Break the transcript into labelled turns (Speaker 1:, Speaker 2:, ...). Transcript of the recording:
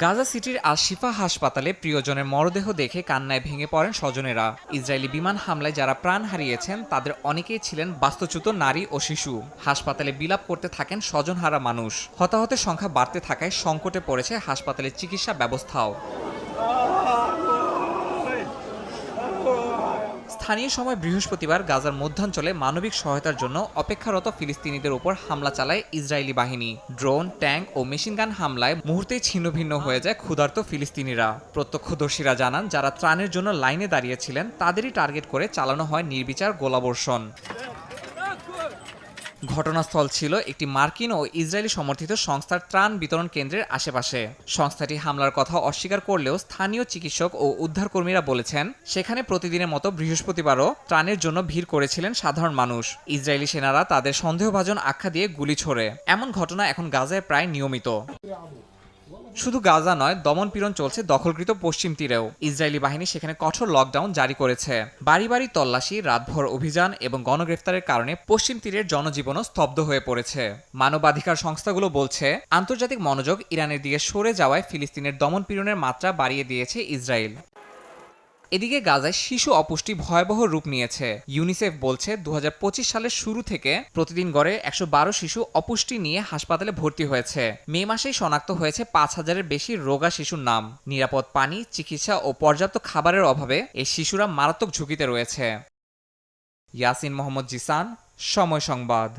Speaker 1: গাজা সিটির আল শিফা হাসপাতালে প্রিয়জনের মরদেহ দেখে কান্নায় ভেঙে পড়েন স্বজনেরা। ইসরায়েলি বিমান হামলায় যারা প্রাণ হারিয়েছেন, তাদের অনেকেই ছিলেন বাস্তুচ্যুত নারী ও শিশু। হাসপাতালে বিলাপ করতে থাকেন স্বজনহারা মানুষ। হতাহতের সংখ্যা বাড়তে থাকায় সংকটে পড়েছে হাসপাতালের চিকিৎসা ব্যবস্থাও। স্থানীয় সময় বৃহস্পতিবার গাজার মধ্যাঞ্চলে মানবিক সহায়তার জন্য অপেক্ষারত ফিলিস্তিনিদের উপর হামলা চালায় ইসরায়েলি বাহিনী। ড্রোন, ট্যাঙ্ক ও মেশিনগান হামলায় মুহূর্তেই ছিন্নভিন্ন হয়ে যায় ক্ষুধার্ত ফিলিস্তিনিরা। প্রত্যক্ষদর্শীরা জানান, যারা ত্রাণের জন্য লাইনে দাঁড়িয়েছিলেন, তাদেরই টার্গেট করে চালানো হয় নির্বিচার গোলাবর্ষণ। ঘটনাস্থল ছিল একটি মার্কিন ও ইসরায়েলি সমর্থিত সংস্থার ত্রাণ বিতরণ কেন্দ্রের আশেপাশে। সংস্থাটি হামলার কথা অস্বীকার করলেও স্থানীয় চিকিৎসক ও উদ্ধারকর্মীরা বলেছেন, সেখানে প্রতিদিনের মতো বৃহস্পতিবারও ত্রাণের জন্য ভিড় করেছিলেন সাধারণ মানুষ। ইসরায়েলি সেনারা তাদের সন্দেহভাজন আখ্যা দিয়ে গুলি ছোড়ে। এমন ঘটনা এখন গাজায় প্রায় নিয়মিত। শুধু গাজা নয়, দমন পীড়ন চলছে দখলকৃত পশ্চিম তীরেও। ইসরায়েলি বাহিনী সেখানে কঠোর লকডাউন জারি করেছে। বাড়ি বাড়ি তল্লাশি, রাতভর অভিযান এবং গণগ্রেফতারের কারণে পশ্চিম তীরের জনজীবনও স্তব্ধ হয়ে পড়েছে। মানবাধিকার সংস্থাগুলো বলছে, আন্তর্জাতিক মনোযোগ ইরানের দিকে সরে যাওয়ায় ফিলিস্তিনের দমন পীড়নের মাত্রা বাড়িয়ে দিয়েছে ইসরায়েল। এদিকে গাজায় শিশু অপুষ্টি ভয়াবহ রূপ নিয়েছে। ইউনিসেফ বলছে দু হাজার পঁচিশ সালের শুরু থেকে প্রতিদিন গড়ে একশো বারো শিশু অপুষ্টি নিয়ে হাসপাতালে ভর্তি হয়েছে। মে মাসেই শনাক্ত হয়েছে পাঁচ হাজারের বেশি রোগা শিশুর নাম। নিরাপদ পানি, চিকিৎসা ও পর্যাপ্ত খাবারের অভাবে এই শিশুরা মারাত্মক ঝুঁকিতে রয়েছে। ইয়াসিন মোহাম্মদ জিসান, সময় সংবাদ।